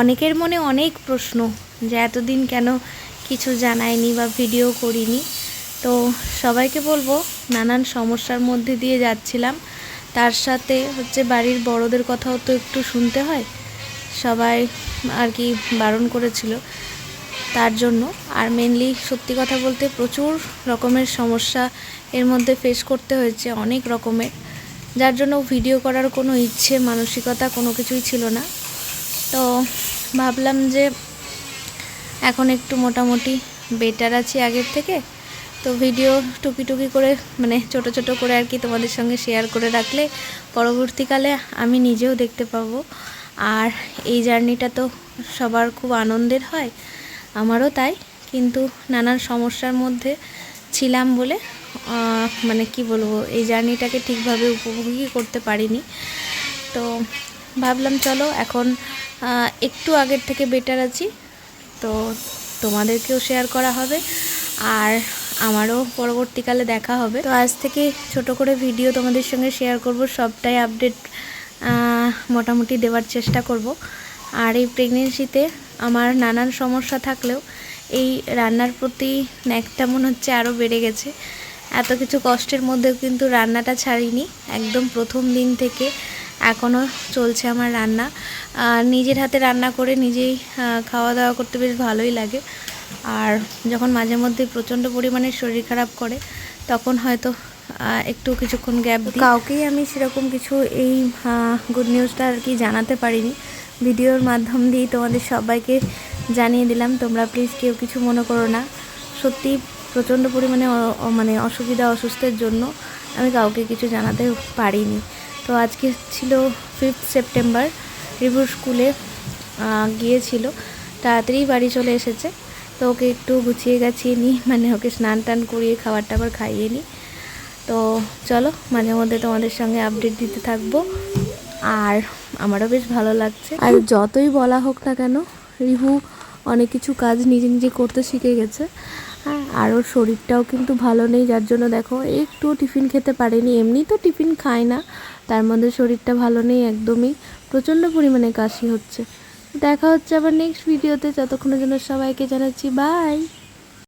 অনেকের মনে অনেক প্রশ্ন যে এতদিন কেন কিছু জানায়নি বা ভিডিও করিনি। তো সবাইকে বলব, নানান সমস্যার মধ্যে দিয়ে যাচ্ছিলাম। তার সাথে হচ্ছে বাড়ির বড়দের কথাও তো একটু শুনতে হয়। সবাই আর কি বারণ করেছিল তার জন্য। আর মেনলি সত্যি কথা বলতে প্রচুর রকমের সমস্যা এর মধ্যে ফেস করতে হয়েছে অনেক রকমের। যার জন্য ভিডিও করার কোনো ইচ্ছে, মানসিকতা কোনো কিছুই ছিল না। তো ভাবলাম যে এখন একটু মোটামুটি বেটার আছি আগের থেকে। তো ভিডিও টুকি টুকি করে মানে ছোট ছোট করে আর কি তোমাদের সঙ্গে শেয়ার করে রাখলে পরবর্তীকালে আমি নিজেও দেখতে পাবো। আর এই জার্নিটা তো সবার খুব আনন্দের হয়, আমারও তাই। কিন্তু নানান সমস্যার মধ্যে ছিলাম বলে মানে কি বলব, এই জার্নিটাকে ঠিকভাবে উপভোগই করতে পারিনি। তো ভাবলাম চলো এখন একটু আগের থেকে বেটার আছি। তো তোমাদেরকেও শেয়ার করা হবে আর আমারও পরবর্তীকালে দেখা হবে। তো আজ থেকে ছোট করে ভিডিও তোমাদের সঙ্গে শেয়ার করব, সবটাই আপডেট মোটামুটি দেওয়ার চেষ্টা করব। আর এই প্রেগনেন্সিতে আমার নানান সমস্যা থাকলেও এই রান্নার প্রতি ন্যাকটা মনে হচ্ছে আরও বেড়ে গেছে। এত কিছু কষ্টের মধ্যেও কিন্তু রান্নাটা ছাড়িনি। একদম প্রথম দিন থেকে এখনও চলছে আমার রান্না। আর নিজের হাতে রান্না করে নিজেই খাওয়া দাওয়া করতে বেশ ভালোই লাগে। আর যখন মাঝে মধ্যে প্রচণ্ড পরিমাণে শরীর খারাপ করে তখন হয়তো একটু কিছুক্ষণ গ্যাপ দিই। কাউকেই আমি সেরকম কিছু এই গুড নিউজটা আর কি জানাতে পারিনি। ভিডিওর মাধ্যম দিয়ে তোমাদের সবাইকে জানিয়ে দিলাম তোমরা প্লিজ কেউ কিছু মনে করো না। সত্যি প্রচণ্ড পরিমাণে মানে অসুবিধা অসুস্থের জন্য আমি কাউকে কিছু জানাতে পারিনি। তো আজকে ছিল ফিফথ সেপ্টেম্বর রিভুর স্কুলে গিয়েছিল। তাড়াতাড়ি বাড়ি চলে এসেছে। তো ওকে একটু গুছিয়ে গাছিয়ে নিই মানে ওকে স্নান টান করিয়ে খাবার টাবার খাইয়ে নিই। তো চলো, মাঝে মধ্যে তোমাদের সঙ্গে আপডেট দিতে থাকব। আর আমারও বেশ ভালো লাগছে। আর যতই বলা হোক না কেন, রিভু অনেক কিছু কাজ নিজে নিজে করতে শিখে গেছে। আর ওর শরীরটাও কিন্তু ভালো নেই, যার জন্য দেখো একটু টিফিন খেতে পারেনি। এমনি তো টিফিন খায় না, তার মধ্যে শরীরটা ভালো নেই একদমই। প্রচণ্ড পরিমাণে কাশি হচ্ছে। দেখা হচ্ছে আবার নেক্সট ভিডিওতে যতক্ষণের জন্য সবাইকে জানাচ্ছি বাই